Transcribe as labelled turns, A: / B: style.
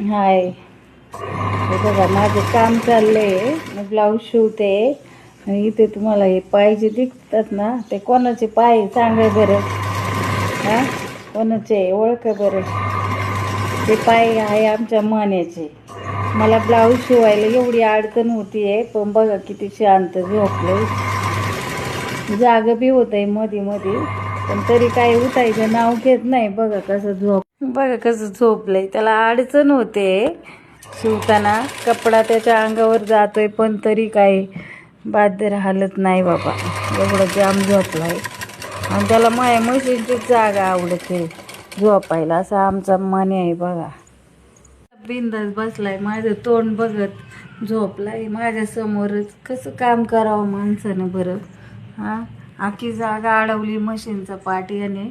A: हाय. हे बघा माझं काम चाललंय. मी ब्लाऊज शिवते. आणि इथे तुम्हाला हे पाय जे दिसतात ना ते कोणाचे पाय सांगा बरं. हा? कोणाचे ओळखा बरं. ते पाय आहे आमच्या मान्याचे. मला ब्लाऊज शिवायला एवढी अडचण होती आहे पण बघा किती शांत झोपले जागं बी होत आहे मध्ये मध्ये पण तरी काय उठायचं नाव घेत नाही. बघा कसं झोप बघा कसं झोपलंय. त्याला अडचण होते. शिवताना कपडा त्याच्या अंगावर जातोय पण तरी काही बाध्य हालत नाही बाबा. एवढं जाम झोपलाय. आणि त्याला माया मशीनचीच जागा आवडते झोपायला. असा आमचा मन आहे बघा. बिंदास बसलाय. माझं तोंड बघत झोपलाय. माझ्या समोरच कसं काम करावं माणसानं बरं? हा? आखी जागा अडवली मशीनचा पाठी याने